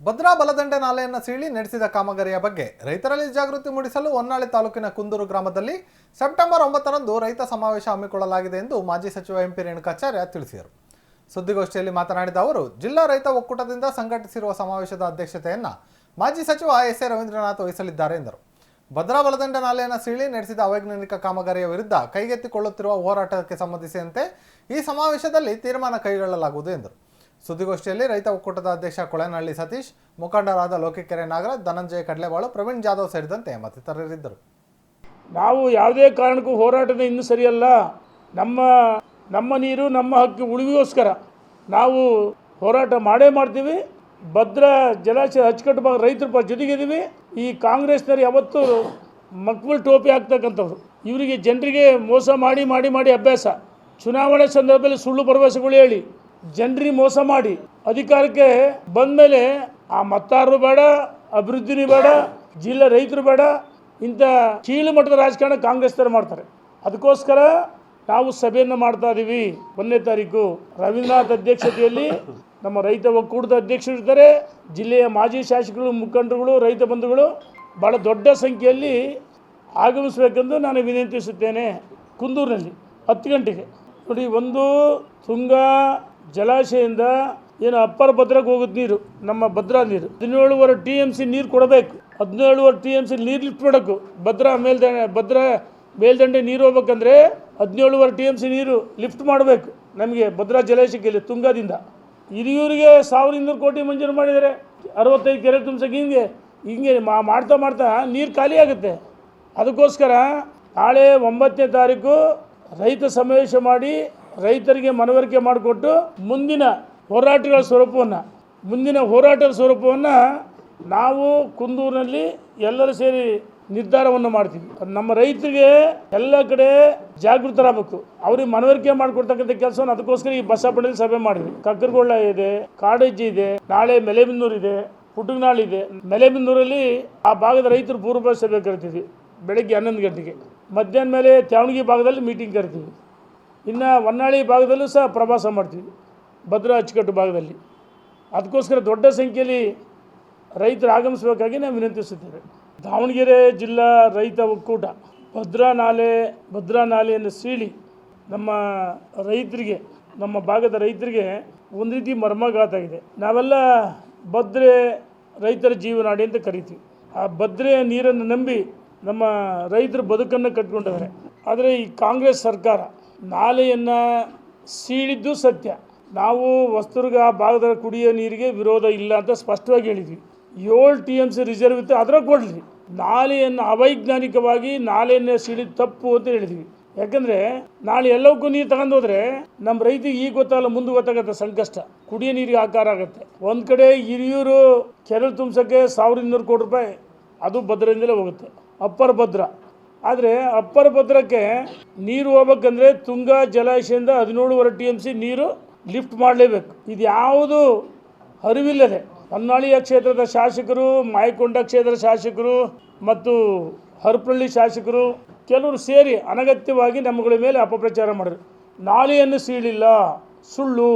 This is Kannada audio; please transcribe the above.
ಭದ್ರಾ ಬಲದಂಡೆ ನಾಲೆಯನ್ನು ಸೀಳಿ ನಡೆಸಿದ ಕಾಮಗಾರಿಯ ಬಗ್ಗೆ ರೈತರಲ್ಲಿ ಜಾಗೃತಿ ಮೂಡಿಸಲು ಹೊನ್ನಾಳಿ ತಾಲೂಕಿನ ಕುಂದೂರು ಗ್ರಾಮದಲ್ಲಿ ಸೆಪ್ಟೆಂಬರ್ ಒಂಬತ್ತರಂದು ರೈತ ಸಮಾವೇಶ ಹಮ್ಮಿಕೊಳ್ಳಲಾಗಿದೆ ಎಂದು ಮಾಜಿ ಸಚಿವ ಎಂಪಿ ರೇಣುಕಾಚಾರ್ಯ ತಿಳಿಸಿದರು. ಸುದ್ದಿಗೋಷ್ಠಿಯಲ್ಲಿ ಮಾತನಾಡಿದ ಅವರು, ಜಿಲ್ಲಾ ರೈತ ಒಕ್ಕೂಟದಿಂದ ಸಂಘಟಿಸಿರುವ ಸಮಾವೇಶದ ಅಧ್ಯಕ್ಷತೆಯನ್ನು ಮಾಜಿ ಸಚಿವ ಎಸ್ ಎ ರವೀಂದ್ರನಾಥ್ ವಹಿಸಲಿದ್ದಾರೆ ಎಂದರು. ಭದ್ರಾ ಬಲದಂಡ ನಾಲೆಯನ್ನು ಸೀಳಿ ನಡೆಸಿದ ಅವೈಜ್ಞಾನಿಕ ಕಾಮಗಾರಿಯ ವಿರುದ್ಧ ಕೈಗೆತ್ತಿಕೊಳ್ಳುತ್ತಿರುವ ಹೋರಾಟಕ್ಕೆ ಸಂಬಂಧಿಸಿದಂತೆ ಈ ಸಮಾವೇಶದಲ್ಲಿ ತೀರ್ಮಾನ ಕೈಗೊಳ್ಳಲಾಗುವುದು ಎಂದರು. ಸುದ್ದಿಗೋಷ್ಠಿಯಲ್ಲಿ ರೈತ ಒಕ್ಕೂಟದ ಅಧ್ಯಕ್ಷ ಕೊಳೆನಹಳ್ಳಿ ಸತೀಶ್, ಮುಖಂಡರಾದ ಲೋಕಿಕೆರೆ ನಾಗರಾಜ್, ಧನಂಜಯ ಕಡ್ಲೆಬಾಳು, ಪ್ರವೀಣ್ ಜಾಧವ್ ಸೇರಿದಂತೆ ಮತ್ತಿತರರಿದ್ದರು. ನಾವು ಯಾವುದೇ ಕಾರಣಕ್ಕೂ ಹೋರಾಟದ ಇನ್ನೂ ಸರಿಯಲ್ಲ. ನಮ್ಮ ನಮ್ಮ ನೀರು, ನಮ್ಮ ಹಕ್ಕು ಉಳಿವಿಗೋಸ್ಕರ ನಾವು ಹೋರಾಟ ಮಾಡೇ ಮಾಡ್ತೀವಿ. ಭದ್ರ ಜಲಾಶಯ ಅಚ್ಚುಕಟ್ಟು ಭಾಗ ರೈತರ ಜೊತೆಗಿದ್ದೀವಿ. ಈ ಕಾಂಗ್ರೆಸ್ನವ್ರು ಯಾವತ್ತೂ ಮಕ್ಕಳ ಟೋಪಿ ಹಾಕ್ತಕ್ಕಂಥವ್ರು. ಇವರಿಗೆ ಜನರಿಗೆ ಮೋಸ ಮಾಡಿ ಮಾಡಿ ಮಾಡಿ ಅಭ್ಯಾಸ. ಚುನಾವಣೆ ಸಂದರ್ಭದಲ್ಲಿ ಸುಳ್ಳು ಭರವಸೆಗಳು ಹೇಳಿ. ಜನರಿಗೆ ಮೋಸ ಮಾಡಿ. ಅಧಿಕಾರಕ್ಕೆ ಬಂದ ಮೇಲೆ ಆ ಮತ್ತಾರರು ಬೇಡ, ಅಭಿವೃದ್ಧಿನೂ ಬೇಡ, ಜಿಲ್ಲಾ ರೈತರು ಬೇಡ, ಇಂಥ ಕೀಳು ಮಟ್ಟದ ರಾಜಕಾರಣ ಕಾಂಗ್ರೆಸ್ನವ್ರು ಮಾಡ್ತಾರೆ. ಅದಕ್ಕೋಸ್ಕರ ನಾವು ಸಭೆಯನ್ನು ಮಾಡ್ತಾ ಇದ್ದೀವಿ ಒಂದನೇ ತಾರೀಕು ರವೀಂದ್ರನಾಥ್ ಅಧ್ಯಕ್ಷತೆಯಲ್ಲಿ ನಮ್ಮ ರೈತ ಒಕ್ಕೂಟದ ಅಧ್ಯಕ್ಷರು ಇರ್ತಾರೆ. ಜಿಲ್ಲೆಯ ಮಾಜಿ ಶಾಸಕರು, ಮುಖಂಡರುಗಳು, ರೈತ ಬಂಧುಗಳು ಭಾಳ ದೊಡ್ಡ ಸಂಖ್ಯೆಯಲ್ಲಿ ಆಗಮಿಸಬೇಕೆಂದು ನಾನು ವಿನಂತಿಸುತ್ತೇನೆ. ಕುಂದೂರಿನಲ್ಲಿ ಹತ್ತು ಗಂಟೆಗೆ. ನೋಡಿ, ಒಂದು ತುಂಗಾ ಜಲಾಶಯದಿಂದ ಏನು ಅಪ್ಪರ್ ಭದ್ರಕ್ಕೆ ಹೋಗುತ್ತೆ ನೀರು, ನಮ್ಮ ಭದ್ರಾ ನೀರು. ಹದಿನೇಳುವರೆ ಟಿ ಎಂ ಸಿ ನೀರು ಕೊಡಬೇಕು. ಹದಿನೇಳುವರೆ ಟಿ ಎಂ ಸಿ ನೀರು ಲಿಫ್ಟ್ ಮಾಡಬೇಕು ಭದ್ರಾ ಮೇಲ್ದಂಡೆ ಭದ್ರಾ ಮೇಲ್ದಂಡೆ ನೀರು ಹೋಗ್ಬೇಕಂದ್ರೆ ಹದಿನೇಳುವರೆ ಟಿ ಎಂ ಸಿ ನೀರು ಲಿಫ್ಟ್ ಮಾಡಬೇಕು. ನಮಗೆ ಭದ್ರಾ ಜಲಾಶಯಕ್ಕೆ ತುಂಗಾದಿಂದ. ಹಿರಿಯೂರಿಗೆ ಸಾವಿರ ಇನ್ನೂರು ಕೋಟಿ ಮಂಜೂರು ಮಾಡಿದರೆ ಅರವತ್ತೈದು ಕೆರೆ ತುಂಬಿಸೋಕೆ ಹಿಂಗೆ ಹಿಂಗೆ ಮಾಡ್ತಾ ಮಾಡ್ತಾ ನೀರು ಖಾಲಿ ಆಗುತ್ತೆ. ಅದಕ್ಕೋಸ್ಕರ ನಾಳೆ ಒಂಬತ್ತನೇ ತಾರೀಕು ರೈತ ಸಮಾವೇಶ ಮಾಡಿ ರೈತರಿಗೆ ಮನವರಿಕೆ ಮಾಡಿಕೊಟ್ಟು ಮುಂದಿನ ಹೋರಾಟಗಳ ಸ್ವರೂಪವನ್ನು, ಮುಂದಿನ ಹೋರಾಟದ ಸ್ವರೂಪವನ್ನು ನಾವು ಕುಂದೂರಿನಲ್ಲಿ ಎಲ್ಲರೂ ಸೇರಿ ನಿರ್ಧಾರವನ್ನು ಮಾಡ್ತೀವಿ. ನಮ್ಮ ರೈತರಿಗೆ ಎಲ್ಲ ಕಡೆ ಜಾಗೃತರಾಗಬೇಕು. ಅವ್ರಿಗೆ ಮನವರಿಕೆ ಮಾಡಿಕೊಡ್ತಕ್ಕಂಥ ಕೆಲಸವನ್ನು ಅದಕ್ಕೋಸ್ಕರ ಈ ಬಸಪ್ಪನಲ್ಲಿ ಸಭೆ ಮಾಡಿದ್ವಿ. ಕಕ್ಕರಗೊಳ್ಳ ಇದೆ, ಕಾಡಜ್ಜಿ ಇದೆ, ನಾಳೆ ಮೆಲೆಬಿಂದೂರು ಇದೆ, ಪುಟ್ಟಗನಾಳ್ ಇದೆ. ಮೆಲೆಬಿಂದೂರಲ್ಲಿ ಆ ಭಾಗದ ರೈತರು ಪೂರ್ವ ಸಭೆ ಕರಿತೀವಿ ಬೆಳಗ್ಗೆ ಹನ್ನೊಂದು ಗಂಟೆಗೆ. ಮಧ್ಯಾಹ್ನ ಮೇಲೆ ತ್ಯಾವಣಗಿ ಭಾಗದಲ್ಲಿ ಮೀಟಿಂಗ್ ಕರಿತೀವಿ ಇನ್ನು ಹೊನ್ನಾಳಿ ಭಾಗದಲ್ಲೂ ಸಹ ಪ್ರವಾಸ ಮಾಡ್ತೀವಿ. ಭದ್ರಾ ಅಚ್ಚುಕಟ್ಟು ಭಾಗದಲ್ಲಿ. ಅದಕ್ಕೋಸ್ಕರ ದೊಡ್ಡ ಸಂಖ್ಯೆಯಲ್ಲಿ ರೈತರು ಆಗಮಿಸಬೇಕಾಗಿ ನಾವು ವಿನಂತಿಸುತ್ತೇವೆ. ದಾವಣಗೆರೆ ಜಿಲ್ಲಾ ರೈತ ಒಕ್ಕೂಟ, ಭದ್ರಾ ನಾಲೆ, ಭದ್ರಾ ನಾಲೆಯನ್ನು ಸೀಳಿ ನಮ್ಮ ರೈತರಿಗೆ, ನಮ್ಮ ಭಾಗದ ರೈತರಿಗೆ ಒಂದು ರೀತಿ ಮರ್ಮಘಾತ ಇದೆ ನಾವೆಲ್ಲ ಭದ್ರೆ ರೈತರ ಜೀವನಾಡಿ ಅಂತ ಕರಿತೀವಿ. ಆ ಭದ್ರೆಯ ನೀರನ್ನು ನಂಬಿ ನಮ್ಮ ರೈತರು ಬದುಕನ್ನು ಕಟ್ಕೊಂಡಿದ್ದಾರೆ. ಆದರೆ ಈ ಕಾಂಗ್ರೆಸ್ ಸರ್ಕಾರ ನಾಲೆಯನ್ನು ಸೀಳಿದ್ದು ಸತ್ಯ. ನಾವು ವಸ್ತುರ್ಗ ಆ ಭಾಗದ ಕುಡಿಯೋ ನೀರಿಗೆ ವಿರೋಧ ಇಲ್ಲ ಅಂತ ಸ್ಪಷ್ಟವಾಗಿ ಹೇಳಿದ್ವಿ. ಏಳು ಟಿ ಎಂ ಸಿ ರಿಸರ್ವ್ ಇತ್ತು, ಅದ್ರಾಗ ಕೊಡಲಿ. ನಾಲೆಯನ್ನು ಅವೈಜ್ಞಾನಿಕವಾಗಿ ನಾಲೆಯನ್ನು ಸೀಳಿದ ತಪ್ಪು ಅಂತ ಹೇಳಿದ್ವಿ. ಯಾಕಂದರೆ ನಾಳೆ ಎಲ್ಲವಕ್ಕೂ ನೀರು ತಗೊಂಡು ಹೋದರೆ ನಮ್ಮ ರೈತಿಗೆ ಈಗ ಗೊತ್ತಾಗಲ್ಲ, ಮುಂದೆ ಗೊತ್ತಾಗತ್ತೆ ಸಂಕಷ್ಟ. ಕುಡಿಯೋ ನೀರಿಗೆ ಆಕಾರ ಆಗುತ್ತೆ. ಒಂದು ಕಡೆ ಹಿರಿಯೂರು ಕೆರೆ ತುಂಬಿಸೋಕ್ಕೆ ಸಾವಿರದ ಇನ್ನೂರು ಕೋಟಿ ರೂಪಾಯಿ, ಅದು ಭದ್ರದಿಂದಲೇ ಹೋಗುತ್ತೆ. ಅಪ್ಪರ್ ಭದ್ರ. ಆದರೆ ಅಪ್ಪರ ಭದ್ರಕ್ಕೆ ನೀರು ಹೋಗ್ಬೇಕಂದ್ರೆ ತುಂಗಾ ಜಲಾಶಯದಿಂದ ಹದಿನೇಳುವರೆ ಟಿ ಎಂ ಸಿ ನೀರು ಲಿಫ್ಟ್ ಮಾಡಲೇಬೇಕು. ಇದು ಯಾವುದು ಅರಿವಿಲ್ಲದೆ ಹೊನ್ನಾಳಿಯ ಕ್ಷೇತ್ರದ ಶಾಸಕರು, ಮಾಯಕೊಂಡ ಕ್ಷೇತ್ರದ ಶಾಸಕರು ಮತ್ತು ಹರಪಳ್ಳಿ ಶಾಸಕರು ಕೆಲವರು ಸೇರಿ ಅನಗತ್ಯವಾಗಿ ನಮ್ಮಗಳ ಮೇಲೆ ಅಪಪ್ರಚಾರ ಮಾಡಿದ್ರು. ನಾಲೆಯನ್ನು ಸೀಳಿಲ್ಲ, ಸುಳ್ಳು.